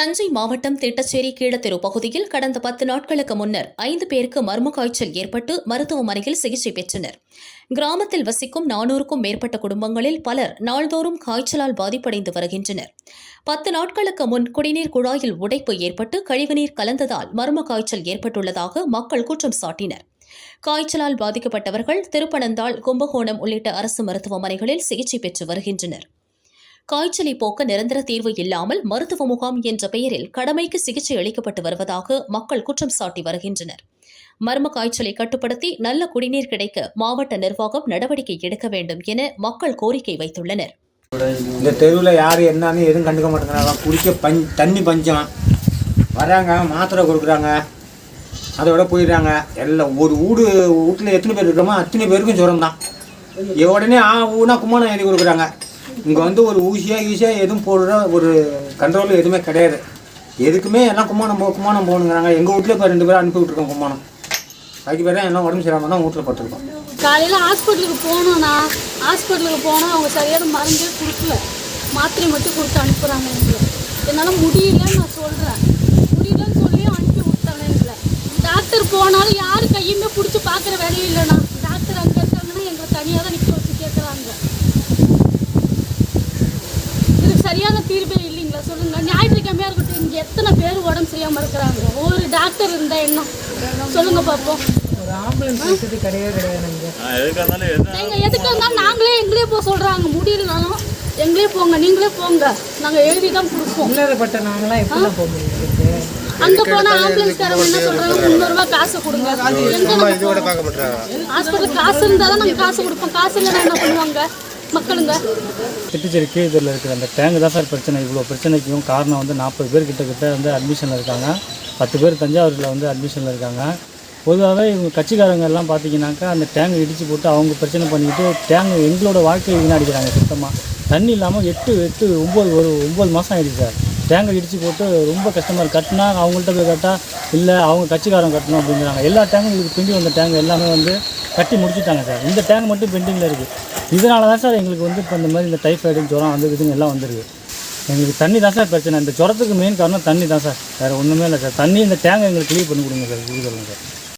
தஞ்சை மாவட்டம் திட்டச்சேரி கீழத்தெரு பகுதியில் கடந்த பத்து நாட்களுக்கு முன்னர் ஐந்து பேருக்கு மர்ம காய்ச்சல் ஏற்பட்டு மருத்துவமனையில் சிகிச்சை பெற்றனர். கிராமத்தில் வசிக்கும் நானூறுக்கும் மேற்பட்ட குடும்பங்களில் பலர் நாள்தோறும் காய்ச்சலால் பாதிப்படைந்து வருகின்றனர். பத்து நாட்களுக்கு முன் குடிநீர் குழாயில் உடைப்பு ஏற்பட்டு கழிவுநீர் கலந்ததால் மர்ம காய்ச்சல் ஏற்பட்டுள்ளதாக மக்கள் குற்றம் சாட்டினர். காய்ச்சலால் பாதிக்கப்பட்டவர்கள் திருப்பனந்தாள் கும்பகோணம் உள்ளிட்ட அரசு மருத்துவமனைகளில் சிகிச்சை பெற்று வருகின்றனர். காய்ச்சலை போக்க நிரந்தர தீர்வு இல்லாமல் மருத்துவ முகாம் என்ற பெயரில் கடமைக்கு சிகிச்சை அளிக்கப்பட்டு வருவதாக மக்கள் குற்றம் சாட்டி வருகின்றனர். மர்ம காய்ச்சலை கட்டுப்படுத்தி நல்ல குடிநீர் கிடைக்க மாவட்ட நிர்வாகம் நடவடிக்கை எடுக்க வேண்டும் என மக்கள் கோரிக்கை வைத்துள்ளனர். இந்த தெருவில் யார் என்னன்னு எதுவும் கண்டுக்க மாட்டேங்கிறாங்க. குடிக்க பஞ் தண்ணி பஞ்சம். வராங்க மாத்திரை கொடுக்குறாங்க. அதோட போயிடுறாங்க. எல்லாம் ஒரு வீடு வீட்டில் எத்தனை பேர் இருக்கிறோமோ அத்தனை பேருக்கும் ஜுரம் தான் உடனே ஆ ஊனா கும்மானம் எழுதி கொடுக்குறாங்க. இங்கே வந்து ஒரு ஊசியாக ஈஸியாக எதுவும் போடுற ஒரு கண்ட்ரோல் எதுவுமே கிடையாது. எதுக்குமே எல்லாம் கும்மானம் போ கும்மானம் போகணுங்கிறாங்க. எங்கள் வீட்டில் இப்போ ரெண்டு பேரும் அனுப்பி விட்ருக்கோம் கும்மானம். அதுக்கு பேர் எல்லாம் உடம்பு சரியாமல் தான் வீட்டில் பட்டிருக்கோம் காலையில் ஹாஸ்பிட்டலுக்கு போகணும்னா ஹாஸ்பிட்டலுக்கு போனால் அவங்க சரியான மருந்தே கொடுக்கல. மாத்திரை மட்டும் கொடுத்து அனுப்புகிறாங்க எங்களை. என்னால் முடியலன்னு நான் சொல்கிறேன் முடியலன்னு சொல்லி அனுப்பி விட்டாங்க எங்களை. டாக்டர் போனாலும் யார் கையுமே பிடிச்சி பார்க்குற வேலையும் இல்லைண்ணா டாக்டர் அங்கே இருக்காங்கன்னா எங்களை தனியாக தான் நிற்க வச்சு கேட்குறாங்க இதுக்கு சரியான தீர்வே இல்லைங்களா? சொல்லுங்கள் ஞாயிற்றுக்கிழமையாக இருக்கட்டும் இங்கே எத்தனை பேர் உடம்பு சரியாமல் இருக்கிறாங்க? ஒரு டாக்டர் இருந்தால் என்ன? சொல்லுங்கள் பார்ப்போம் ஆம்புலன்ஸ் எதுக்கு இருந்தாலும் நாங்களே எங்களே போக சொல்றாங்க. முடியலனாலும் எங்களே போங்க நீங்களே போங்க. நாங்க எழுதி தான் கொடுப்போம் அங்க போனா ஆம்புலன்ஸ்காரங்க என்ன சொல்றாங்க? முந்நூறு ரூபாய் காசு கொடுங்க. ஹாஸ்பிட்டல் காசு இருந்தா தான் நாங்க காசு கொடுப்போம். காசு இல்லைன்னா என்ன பண்ணுவாங்க? மக்களுங்க. திட்டுச்சேரி கீழத்தில் இருக்கிற அந்த டேங்கு தான் சார் பிரச்சனை. இவ்வளோ பிரச்சனைக்கும் காரணம் வந்து நாற்பது பேர் கிட்ட கிட்ட வந்து அட்மிஷனில் இருக்காங்க. பத்து பேர் தஞ்சாவூரில் வந்து அட்மிஷனில் இருக்காங்க. பொதுவாகவே இவங்க கட்சிக்காரங்க எல்லாம் பார்த்தீங்கன்னாக்கா அந்த டேங்கை இடித்து போட்டு அவங்க பிரச்சனை பண்ணிக்கிட்டு டேங்கு எங்களோட வாழ்க்கையை வீணாடிக்கிறாங்க சுத்தமாக தண்ணி இல்லாமல் எட்டு எட்டு ஒம்பது ஒரு ஒம்பது மாதம் ஆயிடுச்சு சார். டேங்கை இடித்து போட்டு ரொம்ப கஷ்டமாக இருக்குது கட்டினா அவங்கள்ட்ட போய் கட்டா இல்லை அவங்க கட்சிக்காரங்க கட்டணும் அப்படிங்கிறாங்க. எல்லா டேங்கும் எங்களுக்கு பிண்டி வந்த டேங்க் எல்லாமே வந்து கட்டி முடிச்சுட்டாங்க சார். இந்த டேங்க் மட்டும் பெண்டிங்கில் இருக்குது இதனால தான் சார் எங்களுக்கு வந்து இப்போ இந்த மாதிரி இந்த டைஃபாய்டு ஜுரம் வந்து இதுங்க எல்லாம் வந்துருக்கு. எங்களுக்கு தண்ணி தான் சார் பிரச்சனை. இந்த ஜுரத்துக்கு மெயின் காரணம் தண்ணி தான் சார். வேறு ஒன்றுமே இல்லை சார். தண்ணி இந்த டேங்கை எங்களுக்கு க்ளீன் பண்ணி கொடுங்க சார். கொடுக்குறோங்க சார்.